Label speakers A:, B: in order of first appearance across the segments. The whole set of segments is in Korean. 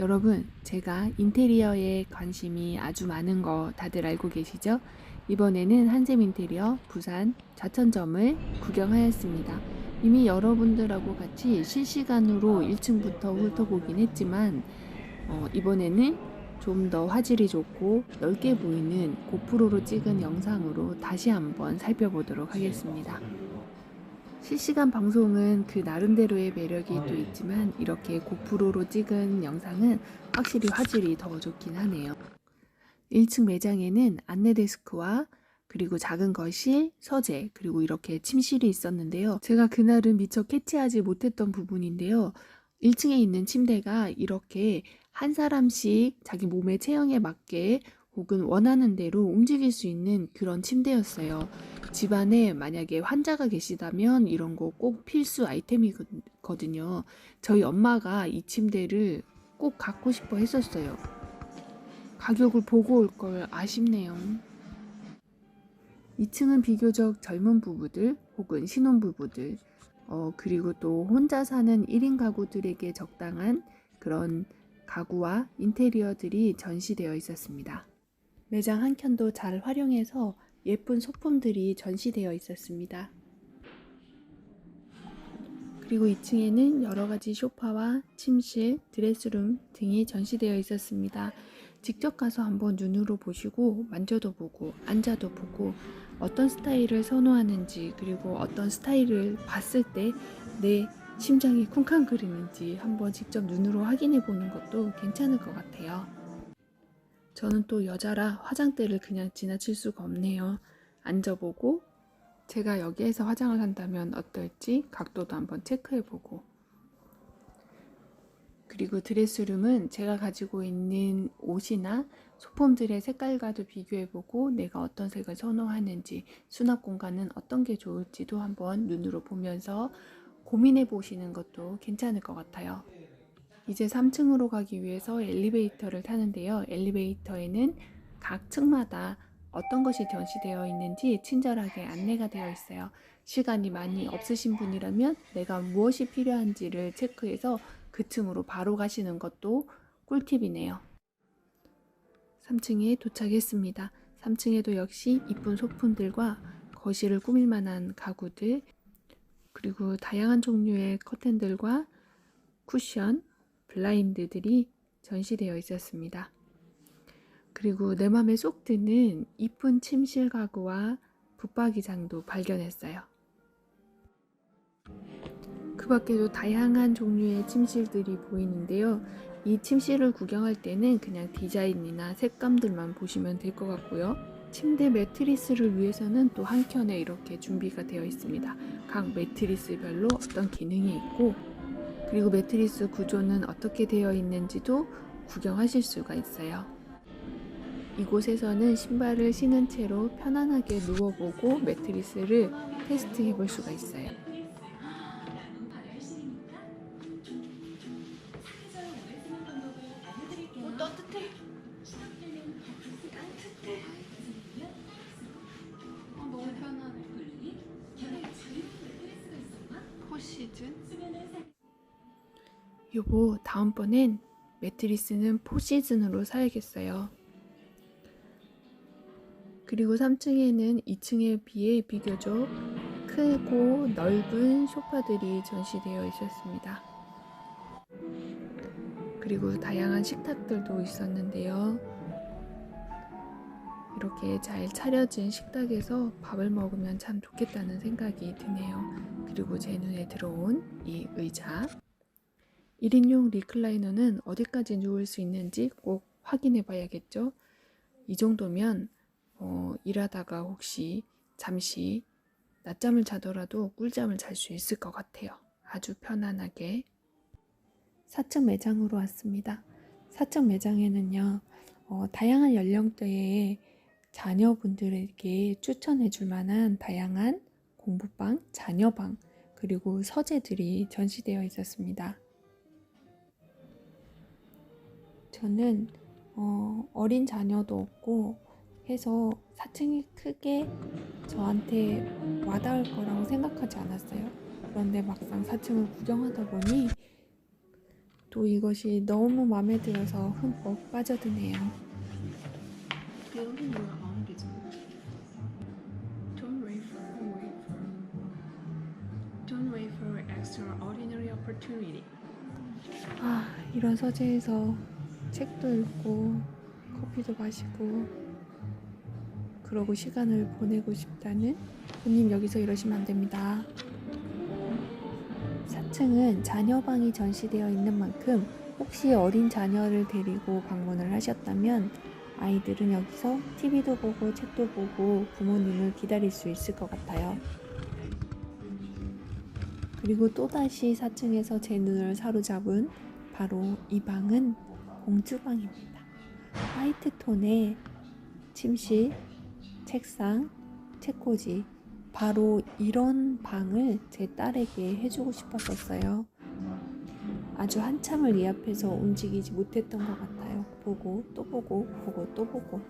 A: 여러분, 제가 인테리어에 관심이 아주 많은 거 다들 알고 계시죠? 이번에는 한샘 인테리어 부산 좌천점을 구경하였습니다. 이미 여러분들하고 같이 실시간으로 1층부터 훑어보긴 했지만, 어, 이번에는 좀 더 화질이 좋고 넓게 보이는 고프로로 찍은 영상으로 다시 한번 살펴보도록 하겠습니다. 실시간 방송은 그 나름대로의 매력이 또 있지만 이렇게 고프로로 찍은 영상은 확실히 화질이 더 좋긴 하네요. 1층 매장에는 안내 데스크와 그리고 작은 거실, 서재, 그리고 이렇게 침실이 있었는데요. 제가 그날은 미처 캐치하지 못했던 부분인데요. 1층에 있는 침대가 이렇게 한 사람씩 자기 몸의 체형에 맞게 혹은 원하는 대로 움직일 수 있는 그런 침대였어요. 집안에 만약에 환자가 계시다면 이런 거 꼭 필수 아이템이거든요. 저희 엄마가 이 침대를 꼭 갖고 싶어 했었어요. 가격을 보고 올 걸 아쉽네요. 2층은 비교적 젊은 부부들 혹은 신혼부부들, 어, 그리고 또 혼자 사는 1인 가구들에게 적당한 그런 가구와 인테리어들이 전시되어 있었습니다. 매장 한 켠도 잘 활용해서 예쁜 소품들이 전시되어 있었습니다. 그리고 2층에는 여러 가지 소파와 침실, 드레스룸 등이 전시되어 있었습니다. 직접 가서 한번 눈으로 보시고 만져도 보고 앉아도 보고 어떤 스타일을 선호하는지 그리고 어떤 스타일을 봤을 때 내 심장이 쿵쾅거리는지 한번 직접 눈으로 확인해 보는 것도 괜찮을 것 같아요. 저는 또 여자라 화장대를 그냥 지나칠 수가 없네요. 앉아보고 제가 여기에서 화장을 한다면 어떨지 각도도 한번 체크해보고 그리고 드레스룸은 제가 가지고 있는 옷이나 소품들의 색깔과도 비교해보고 내가 어떤 색을 선호하는지 수납 공간은 어떤 게 좋을지도 한번 눈으로 보면서 고민해 보시는 것도 괜찮을 것 같아요. 이제 3층으로 가기 위해서 엘리베이터를 타는데요. 엘리베이터에는 각 층마다 어떤 것이 전시되어 있는지 친절하게 안내가 되어 있어요. 시간이 많이 없으신 분이라면 내가 무엇이 필요한지를 체크해서 그 층으로 바로 가시는 것도 꿀팁이네요. 3층에 도착했습니다. 3층에도 역시 이쁜 소품들과 거실을 꾸밀 만한 가구들, 그리고 다양한 종류의 커튼들과 쿠션, 블라인드들이 전시되어 있었습니다. 그리고 내 맘에 쏙 드는 이쁜 침실 가구와 붙박이장도 발견했어요. 그 밖에도 다양한 종류의 침실들이 보이는데요. 이 침실을 구경할 때는 그냥 디자인이나 색감들만 보시면 될 것 같고요. 침대 매트리스를 위해서는 또 한 켠에 이렇게 준비가 되어 있습니다. 각 매트리스별로 어떤 기능이 있고 그리고 매트리스 구조는 어떻게 되어 있는지도 구경하실 수가 있어요. 이곳에서는 신발을 신은 채로 편안하게 누워보고 매트리스를 테스트해 볼 수가 있어요. 여보, 다음번엔 매트리스는 포시즌으로 사야겠어요. 그리고 3층에는 2층에 비해 비교적 크고 넓은 소파들이 전시되어 있었습니다. 그리고 다양한 식탁들도 있었는데요. 이렇게 잘 차려진 식탁에서 밥을 먹으면 참 좋겠다는 생각이 드네요. 그리고 제 눈에 들어온 이 의자. 1인용 리클라이너는 어디까지 누울 수 있는지 꼭 확인해 봐야겠죠. 이 정도면 어, 일하다가 혹시 잠시 낮잠을 자더라도 꿀잠을 잘 수 있을 것 같아요. 아주 편안하게. 4층 매장으로 왔습니다. 4층 매장에는요, 어, 다양한 연령대의 자녀분들에게 추천해 줄 만한 다양한 공부방, 자녀방, 그리고 서재들이 전시되어 있었습니다. 저는 어, 어린 자녀도 없고 해서 4층이 크게 저한테 와닿을 거라고 생각하지 않았어요. 그런데 막상 4층을 구경하다 보니 또 이것이 너무 마음에 들어서 흠뻑 빠져드네요.
B: opportunity.
A: 아, 이런 서재에서 책도 읽고 커피도 마시고 그러고 시간을 보내고 싶다는 손님 여기서 이러시면 안 됩니다. 4층은 자녀방이 전시되어 있는 만큼 혹시 어린 자녀를 데리고 방문을 하셨다면 아이들은 여기서 TV도 보고 책도 보고 부모님을 기다릴 수 있을 것 같아요. 그리고 또다시 4층에서 제 눈을 사로잡은 바로 이 방은 공주방입니다. 화이트 톤의 침실, 책상, 책꽂이. 바로 이런 방을 제 딸에게 해주고 싶었었어요. 아주 한참을 이 앞에서 움직이지 못했던 것 같아요. 보고 또 보고 보고 또 보고.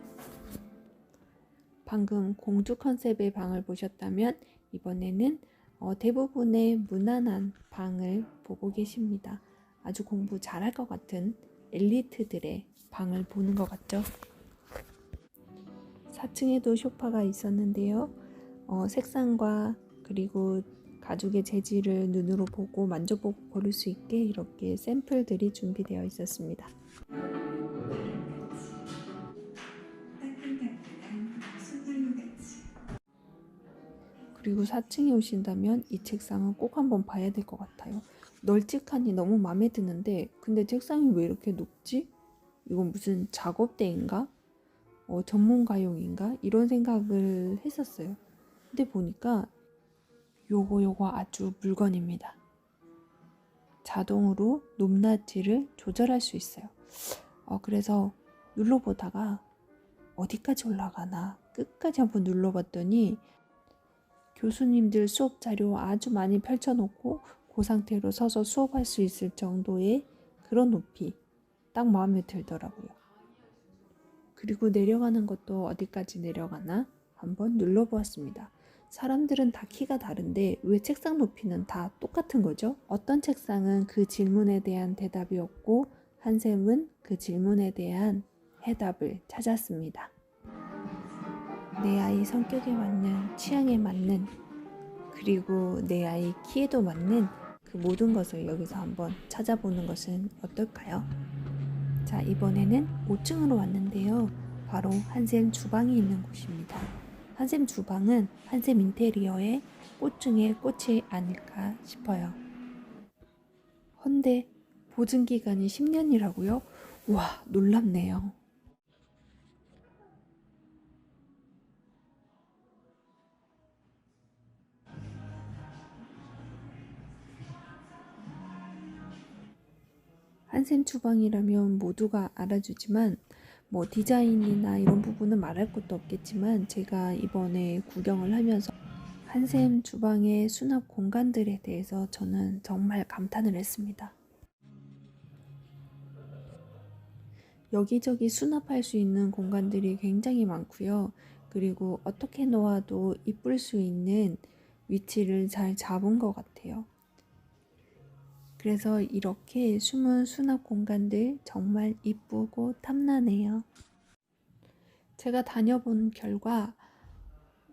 A: 방금 공주 컨셉의 방을 보셨다면 이번에는 어, 대부분의 무난한 방을 보고 계십니다. 아주 공부 잘할 것 같은 엘리트들의 방을 보는 것 같죠? 4층에도 소파가 있었는데요. 어, 색상과 그리고 가죽의 재질을 눈으로 보고 만져보고 고를 수 있게 이렇게 샘플들이 준비되어 있었습니다. 그리고 4층에 오신다면 이 책상은 꼭 한번 봐야 될 것 같아요. 널찍하니 너무 마음에 드는데 근데 책상이 왜 이렇게 높지? 이건 무슨 작업대인가? 어, 전문가용인가? 이런 생각을 했었어요. 근데 보니까 요거 요거 아주 물건입니다. 자동으로 높낮이를 조절할 수 있어요. 어, 그래서 눌러보다가 어디까지 올라가나 끝까지 한번 눌러봤더니 교수님들 수업 자료 아주 많이 펼쳐놓고 그 상태로 서서 수업할 수 있을 정도의 그런 높이 딱 마음에 들더라고요. 그리고 내려가는 것도 어디까지 내려가나 한번 눌러보았습니다. 사람들은 다 키가 다른데 왜 책상 높이는 다 똑같은 거죠? 어떤 책상은 그 질문에 대한 대답이었고 한샘은 그 질문에 대한 해답을 찾았습니다. 내 아이 성격에 맞는 취향에 맞는 그리고 내 아이 키에도 맞는 그 모든 것을 여기서 한번 찾아보는 것은 어떨까요? 자 이번에는 5층으로 왔는데요. 바로 한샘 주방이 있는 곳입니다. 한샘 주방은 한샘 인테리어의 꽃 중에 꽃이 아닐까 싶어요. 헌데 보증 기간이 10년이라고요? 와 놀랍네요. 한샘 주방이라면 모두가 알아주지만 뭐 디자인이나 이런 부분은 말할 것도 없겠지만 제가 이번에 구경을 하면서 한샘 주방의 수납 공간들에 대해서 저는 정말 감탄을 했습니다. 여기저기 수납할 수 있는 공간들이 굉장히 많고요. 그리고 어떻게 놓아도 이쁠 수 있는 위치를 잘 잡은 것 같아요. 그래서 이렇게 숨은 수납 공간들 정말 이쁘고 탐나네요. 제가 다녀본 결과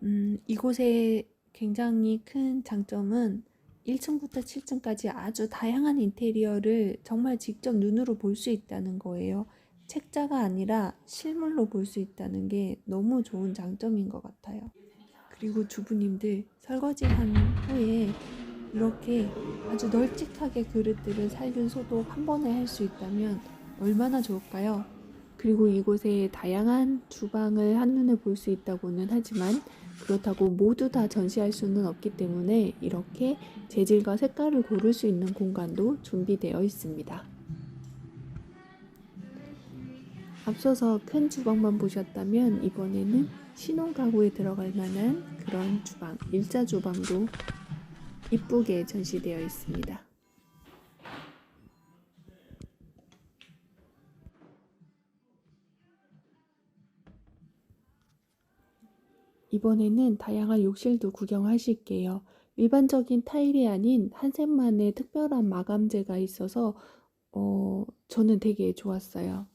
A: 음, 이곳의 굉장히 큰 장점은 1층부터 7층까지 아주 다양한 인테리어를 정말 직접 눈으로 볼 수 있다는 거예요. 책자가 아니라 실물로 볼 수 있다는 게 너무 좋은 장점인 것 같아요. 그리고 주부님들 설거지 한 후에 이렇게 아주 널찍하게 그릇들을 살균 소독 한 번에 할 수 있다면 얼마나 좋을까요? 그리고 이곳에 다양한 주방을 한눈에 볼 수 있다고는 하지만 그렇다고 모두 다 전시할 수는 없기 때문에 이렇게 재질과 색깔을 고를 수 있는 공간도 준비되어 있습니다. 앞서서 큰 주방만 보셨다면 이번에는 신혼 가구에 들어갈 만한 그런 주방, 일자 주방도 이쁘게 전시되어 있습니다. 이번에는 다양한 욕실도 구경하실게요. 일반적인 타일이 아닌 한샘만의 특별한 마감재가 있어서 어, 저는 되게 좋았어요.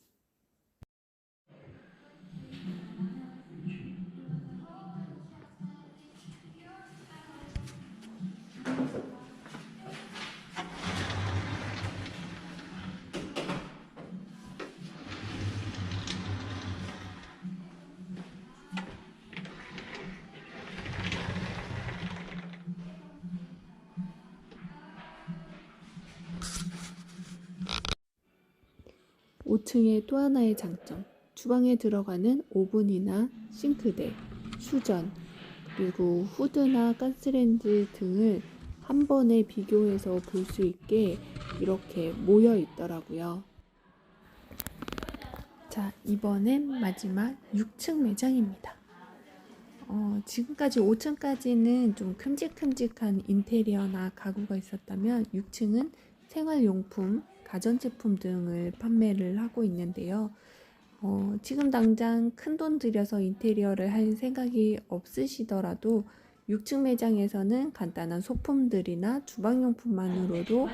A: 오층의 또 하나의 장점. 주방에 들어가는 오븐이나 싱크대, 수전, 그리고 후드나 가스레인지 등을 한 번에 비교해서 볼 수 있게 이렇게 모여 있더라고요. 자, 이번엔 마지막 6층 매장입니다. 어, 지금까지 5층까지는 좀 큼직큼직한 인테리어나 가구가 있었다면 6층은 생활용품, 가전제품 등을 판매를 하고 있는데요. 어, 지금 당장 큰 돈 들여서 인테리어를 할 생각이 없으시더라도 6층 매장에서는 간단한 소품들이나 주방용품만으로도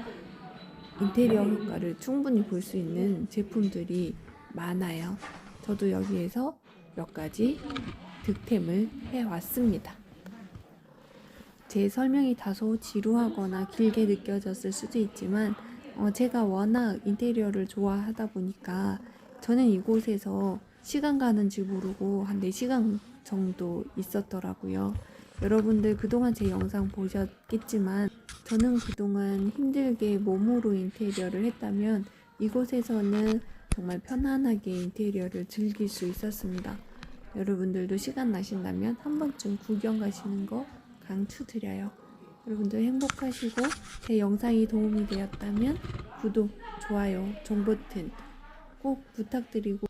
A: 인테리어 효과를 충분히 볼 수 있는 제품들이 많아요. 저도 여기에서 몇 가지 득템을 해왔습니다. 제 설명이 다소 지루하거나 길게 느껴졌을 수도 있지만 어, 제가 워낙 인테리어를 좋아하다 보니까 저는 이곳에서 시간 가는지 모르고 한 4시간 정도 있었더라고요. 여러분들 그동안 제 영상 보셨겠지만 저는 그동안 힘들게 몸으로 인테리어를 했다면 이곳에서는 정말 편안하게 인테리어를 즐길 수 있었습니다. 여러분들도 시간 나신다면 한 번쯤 구경 가시는 거 강추드려요. 여러분들 행복하시고 제 영상이 도움이 되었다면 구독, 좋아요, 정보튼 꼭 부탁드리고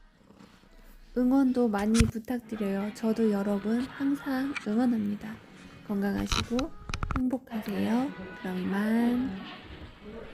A: 응원도 많이 부탁드려요. 저도 여러분 항상 응원합니다. 건강하시고 행복하세요. 그럼 이만.